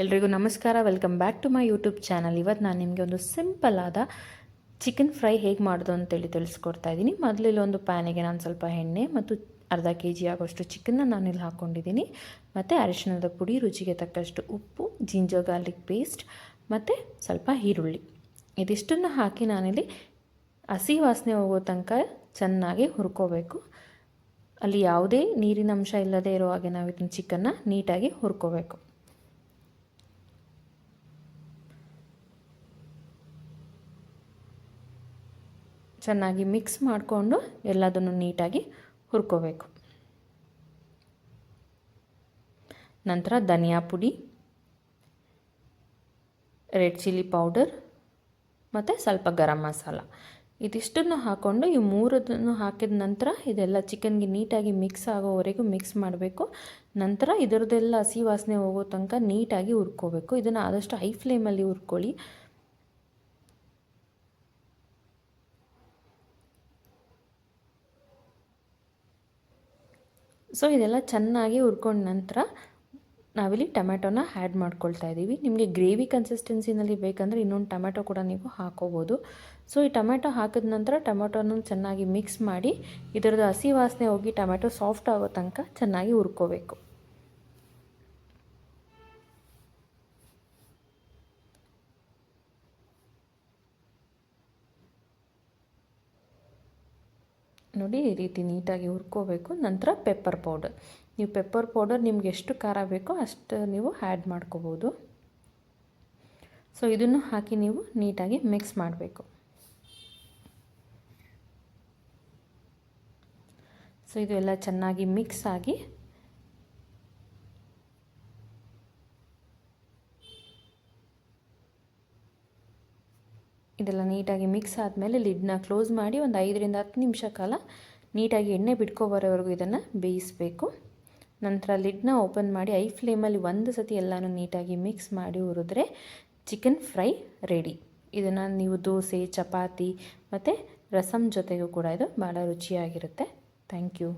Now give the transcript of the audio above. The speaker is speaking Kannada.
ಎಲ್ರಿಗೂ ನಮಸ್ಕಾರ. Welcome back to my YouTube channel ಇವತ್ತು ನಾನು ನಿಮಗೆ ಒಂದು ಸಿಂಪಲ್ ಆದ ಚಿಕನ್ ಫ್ರೈ ಹೇಗೆ ಮಾಡೋದು ಅಂತೇಳಿ ತಿಳಿಸ್ಕೊಡ್ತಾ ಇದ್ದೀನಿ. ಮೊದಲು ಒಂದು ಪ್ಯಾನಿಗೆ ನಾನು ಸ್ವಲ್ಪ ಎಣ್ಣೆ ಮತ್ತು ಅರ್ಧ ಕೆ ಜಿ ಆಗೋಷ್ಟು ಚಿಕನ್ನ ನಾನಿಲ್ಲಿ ಹಾಕ್ಕೊಂಡಿದ್ದೀನಿ ಮತ್ತು ಅರಿಶಿಣದ ಪುಡಿ, ರುಚಿಗೆ ತಕ್ಕಷ್ಟು ಉಪ್ಪು ಜಿಂಜರ್ ಗಾರ್ಲಿಕ್ ಪೇಸ್ಟ್ ಮತ್ತು ಸ್ವಲ್ಪ ಈರುಳ್ಳಿ. ಇದಿಷ್ಟನ್ನು ಹಾಕಿ ನಾನಿಲ್ಲಿ ಹಸಿ ವಾಸನೆ ಹೋಗೋ ತನಕ ಚೆನ್ನಾಗಿ ಹುರ್ಕೋಬೇಕು. ಅಲ್ಲಿ ಯಾವುದೇ ನೀರಿನ ಅಂಶ ಇಲ್ಲದೆ ಇರೋ ಹಾಗೆ ನಾವು ಇದನ್ನು ಚಿಕನ್ನ ನೀಟಾಗಿ ಹುರ್ಕೋಬೇಕು. ಚೆನ್ನಾಗಿ ಮಿಕ್ಸ್ ಮಾಡಿಕೊಂಡು ಎಲ್ಲದನ್ನು ನೀಟಾಗಿ ಹುರ್ಕೋಬೇಕು. ನಂತರ ಧನಿಯಾ ಪುಡಿ, ರೆಡ್ ಚಿಲ್ಲಿ ಪೌಡರ್ ಮತ್ತು ಸ್ವಲ್ಪ ಗರಂ ಮಸಾಲ. ಇದಿಷ್ಟನ್ನು ಹಾಕ್ಕೊಂಡು ಈ ಮೂರದನ್ನು ಹಾಕಿದ ನಂತರ ಇದೆಲ್ಲ ಚಿಕನ್ಗೆ ನೀಟಾಗಿ ಮಿಕ್ಸ್ ಆಗೋವರೆಗೂ ಮಿಕ್ಸ್ ಮಾಡಬೇಕು. ನಂತರ ಇದರದ್ದೆಲ್ಲ ಹಸಿ ವಾಸನೆ ಹೋಗೋ ತನಕ ನೀಟಾಗಿ ಹುರ್ಕೋಬೇಕು. ಇದನ್ನು ಆದಷ್ಟು ಹೈ ಫ್ಲೇಮಲ್ಲಿ ಹುರ್ಕೊಳ್ಳಿ. ಸೊ ಇದೆಲ್ಲ ಚೆನ್ನಾಗಿ ಹುರ್ಕೊಂಡ ನಂತರ ನಾವಿಲ್ಲಿ ಟೊಮೆಟೊನ ಆ್ಯಡ್ ಮಾಡ್ಕೊಳ್ತಾ ಇದ್ದೀವಿ ನಿಮಗೆ ಗ್ರೇವಿ ಕನ್ಸಿಸ್ಟೆನ್ಸಿನಲ್ಲಿ ಬೇಕಂದರೆ ಇನ್ನೊಂದು ಟೊಮೆಟೊ ಕೂಡ ನೀವು ಹಾಕೋಬೋದು. ಸೊ ಈ ಟೊಮೆಟೊ ಹಾಕಿದ ನಂತರ ಟೊಮೆಟೊನ ಚೆನ್ನಾಗಿ ಮಿಕ್ಸ್ ಮಾಡಿ, ಇದರದ್ದು ಹಸಿ ವಾಸನೆ ಹೋಗಿ ಟೊಮೆಟೊ ಸಾಫ್ಟ್ ಆಗೋ ತನಕ ಚೆನ್ನಾಗಿ ಹುರ್ಕೋಬೇಕು. ನೋಡಿ ಈ ರೀತಿ ನೀಟಾಗಿ ಹುರ್ಕೋಬೇಕು. ನಂತರ ಪೆಪ್ಪರ್ ಪೌಡರ್ ನೀವು ಪೆಪ್ಪರ್ ಪೌಡರ್ ನಿಮ್ಗೆ ಎಷ್ಟು ಖಾರ ಬೇಕೋ ಅಷ್ಟು ನೀವು ಆ್ಯಡ್ ಮಾಡ್ಕೋಬೋದು. ಸೊ ಇದನ್ನು ಹಾಕಿ ನೀವು ನೀಟಾಗಿ ಮಿಕ್ಸ್ ಮಾಡಬೇಕು. ಸೊ ಇದು ಎಲ್ಲ ಚೆನ್ನಾಗಿ ಮಿಕ್ಸ್ ಆಗಿ ಇದೆಲ್ಲ ನೀಟಾಗಿ ಮಿಕ್ಸ್ ಆದಮೇಲೆ ಲಿಡ್ನ ಕ್ಲೋಸ್ ಮಾಡಿ ಒಂದು ಐದರಿಂದ ಹತ್ತು ನಿಮಿಷ ಕಾಲ ನೀಟಾಗಿ ಎಣ್ಣೆ ಬಿಟ್ಕೊಬರೋವರೆಗೂ ಇದನ್ನು ಬೇಯಿಸಬೇಕು. ನಂತರ ಲಿಡ್ನ ಓಪನ್ ಮಾಡಿ ಐ ಫ್ಲೇಮಲ್ಲಿ ಒಂದು ಸತಿ ಎಲ್ಲನೂ ನೀಟಾಗಿ ಮಿಕ್ಸ್ ಮಾಡಿ ಹುರಿದ್ರೆ ಚಿಕನ್ ಫ್ರೈ ರೆಡಿ. ಇದನ್ನು ನೀವು ದೋಸೆ, ಚಪಾತಿ ಮತ್ತು ರಸಮ್ ಜೊತೆಗೂ ಕೂಡ ಇದು ಭಾಳ ರುಚಿಯಾಗಿರುತ್ತೆ. Thank you.